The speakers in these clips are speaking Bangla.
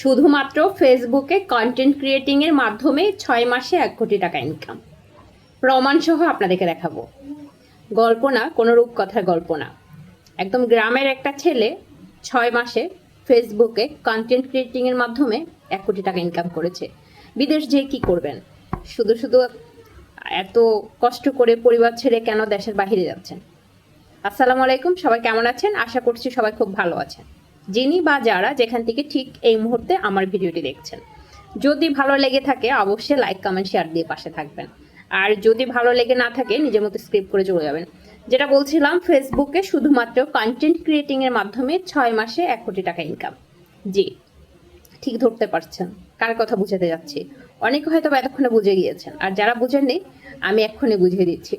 শুধুমাত্র ফেসবুকে কন্টেন্ট ক্রিয়েটিং এর মাধ্যমে ছয় মাসে এক কোটি টাকা ইনকাম প্রমাণ সহ আপনাদেরকে দেখাবো। গল্প না কোনো রূপকথার গল্প না একদম গ্রামের একটা ছেলে ছয় মাসে ফেসবুকে কন্টেন্ট ক্রিয়েটিং এর মাধ্যমে এক কোটি টাকা ইনকাম করেছে। বিদেশ যেয়ে কি করবেন? শুধু শুধু এত কষ্ট করে পরিবার ছেড়ে কেন দেশের বাইরে যাচ্ছেন? আসসালামু আলাইকুম, সবাই কেমন আছেন? আশা করছি সবাই খুব ভালো আছেন। যিনি বা যারা যেখান থেকে ঠিক এই মুহূর্তে আমার ভিডিওটি দেখছেন। যদি ভালো লেগে থাকে, অবশ্যই লাইক কমেন্ট শেয়ার দিয়ে পাশে থাকবেন। আর যদি ভালো লেগে না থাকে, নিজের মতো স্ক্রিপ্ট করে চলে যাবেন। যেটা বলছিলাম ফেসবুকে শুধুমাত্র কন্টেন্ট ক্রিয়েটিং এর মাধ্যমে ছয় মাসে এক কোটি টাকা ইনকাম জি, ঠিক ধরতে পারছেন। কার কথা বুঝাতে যাচ্ছি? অনেকে হয়তো এতক্ষণে বুঝে গিয়েছেন। আর যারা বুঝেননি, আমি এক্ষুনি বুঝিয়ে দিচ্ছি।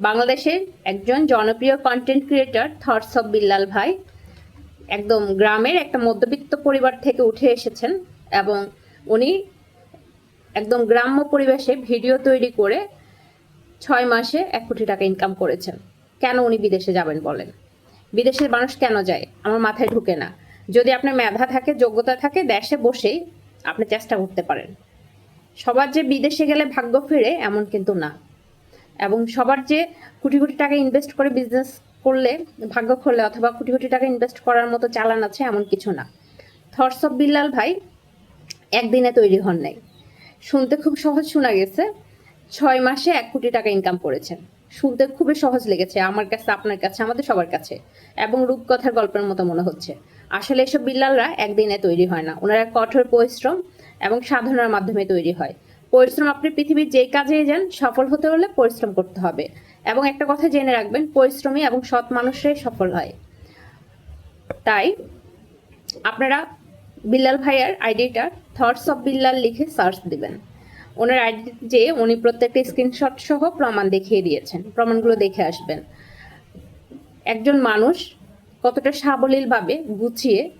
বাংলাদেশের একজন জনপ্রিয় content creator thoughts of Billal Bhai একদম গ্রামের একটা মধ্যবিত্ত পরিবার থেকে উঠে এসেছেন এবং উনি একদম গ্রাম্য পরিবেশে ভিডিও তৈরি করে ছয় মাসে এক কোটি টাকা ইনকাম করেছেন। কেন উনি বিদেশে যাবেন বলেন? বিদেশের মানুষ কেন যায়? আমার মাথায় ঢুকে না। যদি আপনার মেধা থাকে, যোগ্যতা থাকে, দেশে বসেই আপনি চেষ্টা করতে পারেন। সবার যে বিদেশে গেলে ভাগ্য ফিরে এমন কিন্তু না। এবং সবার যে কোটি কোটি টাকা ইনভেস্ট করে বিজনেস করলে, ভাগ্য খুললে অথবা কোটি কোটি টাকা ইনভেস্ট করার মতো চালান আছে এমন কিছু না। থটস অফ বিল্লাল ভাই, একদিনে তৈরি হন নাই। শুনতে খুব সহজ শোনা গেছে, ছয় মাসে এক কোটি টাকা ইনকাম করেছেন। শুনতে খুবই সহজ লেগেছে, আমার কাছে, আপনার কাছে, আমাদের সবার কাছে এবং রূপকথার গল্পের মতো মনে হচ্ছে। আসলে এসব বিল্লালরা একদিনে তৈরি হয় না। ওনারা কঠোর পরিশ্রম এবং সাধনার মাধ্যমে তৈরি হয়। পরিশ্রম আপনি পৃথিবীর যে কাজে যান, সফল হতে হলে পরিশ্রম করতে হবে। এবং একটা কথা জেনে রাখবেন, পরিশ্রমী এবং সৎ মানুষরাই সফল হয়। তাই আপনারা বিল্লাল ভাইয়ার আইডিটা থটস অফ বিল্লাল লিখে সার্চ দিবেন। ওনার আইডি যে উনি প্রত্যেকটা স্ক্রিনশট সহ প্রমাণ দেখিয়ে দিয়েছেন। প্রমাণগুলো দেখে আসবেন। একজন মানুষ কতটা সাবলীলভাবে গুছিয়ে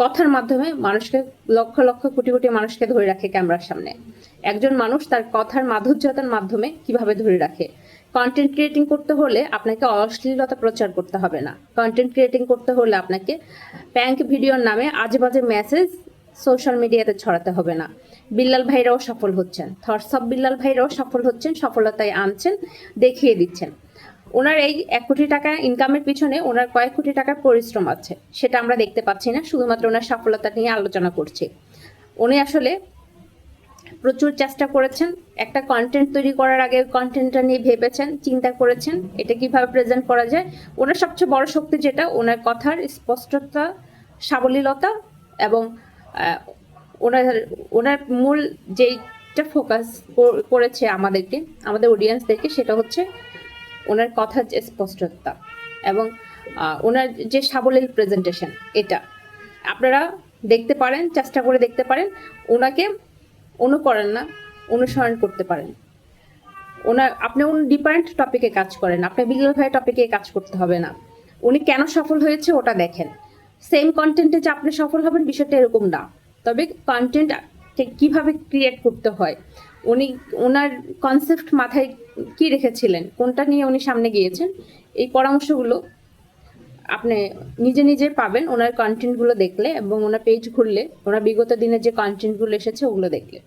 কথার মাধ্যমে মানুষকে, লক্ষ লক্ষ কোটি কোটি মানুষকে ধরে রাখে ক্যামেরার সামনে। একজন মানুষ তার কথার মাধুর্যতার মাধ্যমে কীভাবে ধরে রাখে? কন্টেন্ট ক্রিয়েটিং করতে হলে আপনাকে অশ্লীলতা প্রচার করতে হবে না। কন্টেন্ট ক্রিয়েটিং করতে হলে আপনাকে প্যাঙ্ক ভিডিওর নামে আজে বাজে মেসেজ সোশ্যাল মিডিয়াতে ছড়াতে হবে না। বিল্লাল ভাইরাও সফল হচ্ছেন। অফ বিল্লাল ভাইরাও সফল হচ্ছেন, সফলতায় আনছেন, দেখিয়ে দিচ্ছেন। ওনার এই এক কোটি টাকা ইনকামের পিছনে ওনার কয়েক কোটি টাকার পরিশ্রম আছে। সেটা আমরা দেখতে পাচ্ছি না, শুধুমাত্র ওনার সফলতা নিয়ে আলোচনা করছি। উনি আসলে প্রচুর চেষ্টা করেছেন, একটা কন্টেন্ট তৈরি করার আগে কন্টেন্টটা নিয়ে ভেবেছেন, চিন্তা করেছেন, এটা কীভাবে প্রেজেন্ট করা যায়। ওনার সবচেয়ে বড় শক্তি যেটা, ওনার কথার স্পষ্টতা, সাবলীলতা এবং ওনার ওনার মূল যেইটা ফোকাস করেছে আমাদেরকে, আমাদের অডিয়েন্সদেরকে সেটা হচ্ছে ওনার কথার যে স্পষ্টতা এবং ওনার যে সাবলীল প্রেজেন্টেশন এটা। আপনারা দেখতে পারেন, চেষ্টা করে দেখতে পারেন, ওনাকে অনুকরণ না, অনুসরণ করতে পারেন। ওনার, আপনি অন্য ডিফারেন্ট টপিকে কাজ করেন, আপনি বিল্লাল ভাই টপিকে কাজ করতে হবে না। উনি কেন সফল হয়েছে ওটা দেখেন। সেম কন্টেন্টে যে আপনি সফল হবেন বিষয়টা এরকম না। তবে কন্টেন্ট কীভাবে ক্রিয়েট করতে হয় উনি ওনার কনসেপ্ট মাথায় কি রেখেছিলেন? কোনটা নিয়ে উনি সামনে গিয়েছেন? এই পরামর্শগুলো আপনি নিজে নিজে পাবেন, ওনার কন্টেন্টগুলো দেখলে এবং ওনার পেজ ঘুরলে, ওনার বিগত দিনের যে কন্টেন্টগুলো এসেছে, ওগুলো দেখলে।